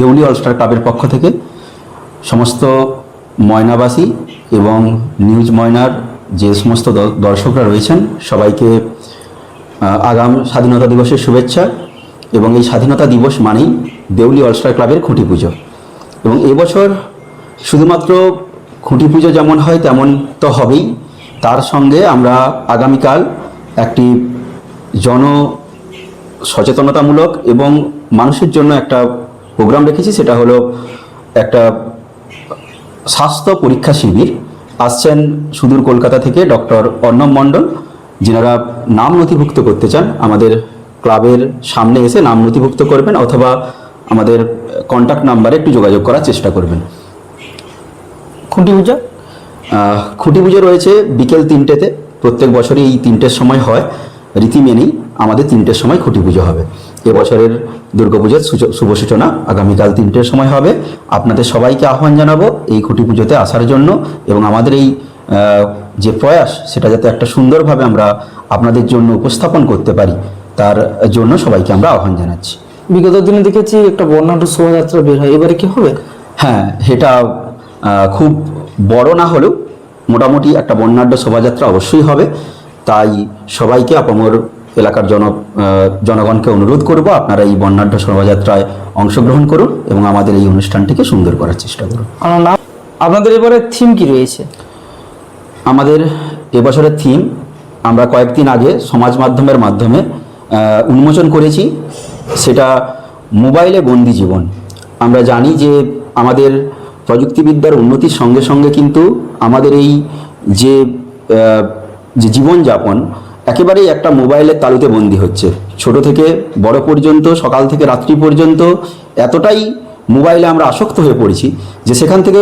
Deuli all star ক্লাবের পক্ষ থেকে সমস্ত ময়নাবাসী এবং নিউজ ময়নার যে সমস্ত দর্শকরা রয়েছেন, সবাইকে আগাম স্বাধীনতা দিবসের শুভেচ্ছা এবং এই স্বাধীনতা দিবস মানেই দেউলি অলস্টার ক্লাবের খুঁটি পুজো। এবং এবছর শুধুমাত্র খুঁটি পুজো যেমন হয়, তেমন তো হবেই। তার সঙ্গে আমরা আগামীকাল একটি জন সচেতনতামূলক এবং মানুষের জন্য একটা প্রোগ্রাম রেখেছি সেটা হলো একটা স্বাস্থ্য পরীক্ষা শিবির। আসছেন সুদূর কলকাতা থেকে ডক্টর অর্ণব মণ্ডল যিনারা নাম নথিভুক্ত করতে চান। আমাদের ক্লাবের সামনে এসে নাম নথিভুক্ত করবেন অথবা আমাদের কন্ট্যাক্ট নাম্বারে একটু যোগাযোগ করার চেষ্টা করবেন। খুঁটি পূজা? খুঁটি পুজো রয়েছে বিকেল তিনটেতে। প্রত্যেক বছরই এই তিনটের সময় হয়। রীতি মেনেই আমাদের তিনটের সময় খুঁটি পুজো হবে। এবছরের দুর্গাপুজোর শুভ সূচনা আগামীকাল তিনটের সময় হবে। আপনাদের সবাইকে আহ্বান জানাব এই খুঁটি পুজোতে আসার জন্য এবং আমাদের এই যে প্রয়াস সেটা যাতে একটা সুন্দরভাবে আমরা আপনাদের জন্য উপস্থাপন করতে পারি তার জন্য সবাইকে আমরা আহ্বান জানাচ্ছি। বিগত দিনে দেখেছি একটা বর্ণাঢ্য শোভাযাত্রা বের হয় এবারে কি হবে? হ্যাঁ এটা খুব বড় না হলেও মোটামুটি একটা বর্ণাঢ্য শোভাযাত্রা অবশ্যই হবে। তাই সবাইকে আপামর এলাকার জন জনগণকে অনুরোধ করব আপনারা এই বর্ণাঢ্য শোভাযাত্রায় অংশগ্রহণ করুন এবং আমাদের এই অনুষ্ঠানটিকে সুন্দর করার চেষ্টা করুন। আপনাদের এবারে থিম কি রয়েছে? আমাদের এবছরের থিম আমরা কয়েকদিন আগে সমাজ মাধ্যমের মাধ্যমে উন্মোচন করেছি। সেটা মোবাইলে বন্দি জীবন। আমরা জানি যে আমাদের প্রযুক্তিবিদ্যার উন্নতির সঙ্গে সঙ্গে কিন্তু আমাদের এই যে জীবনযাপন একেবারেই একটা মোবাইলের তালুতে বন্দি হচ্ছে। ছোট থেকে বড় পর্যন্ত সকাল থেকে রাত্রি পর্যন্ত এতটাই মোবাইলে আমরা আসক্ত হয়ে পড়েছি যে সেখান থেকে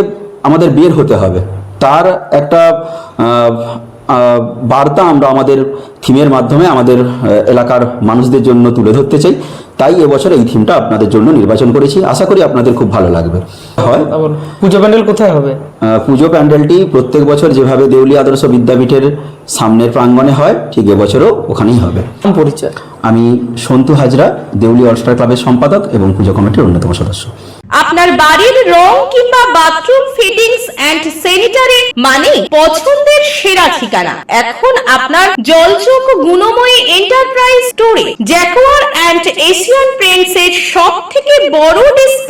আমাদের বের হতে হবে। তার একটা বার্তা আমরা আমাদের থিমের মাধ্যমে আমাদের এলাকার মানুষদের জন্য তুলে ধরতে চাই। তাই এবছর এই থিমটা আপনাদের জন্য নির্বাচন করেছি। আশা করি আপনাদের খুব ভালো লাগবে। হয়। পুজো প্যান্ডেল কোথায় হবে? পুজো প্যান্ডেলটি প্রত্যেক বছর যেভাবে দেউলি আদর্শ বিদ্যাপীঠের সামনের প্রাঙ্গণে হয় ঠিক এবছরও ওখানেই হবে। পরিচয়? আমি সন্তু হাজরা দেউলি অলস্টার ক্লাবের সম্পাদক এবং পুজো কমিটির অন্যতম সদস্য। আপনার বাড়ির রং কিংবা বাথরুম ফিটিংস এন্ড স্যানিটারি মানে পছন্দের সেরা ঠিকানা। এখন আপনার জলচোখ গুণময়ী এন্টারপ্রাইজ স্টোরে জ্যাকোয়ার এন্ড এশিয়ান পেন্টস এর সব থেকে বড় ডিসপ্লে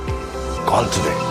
call today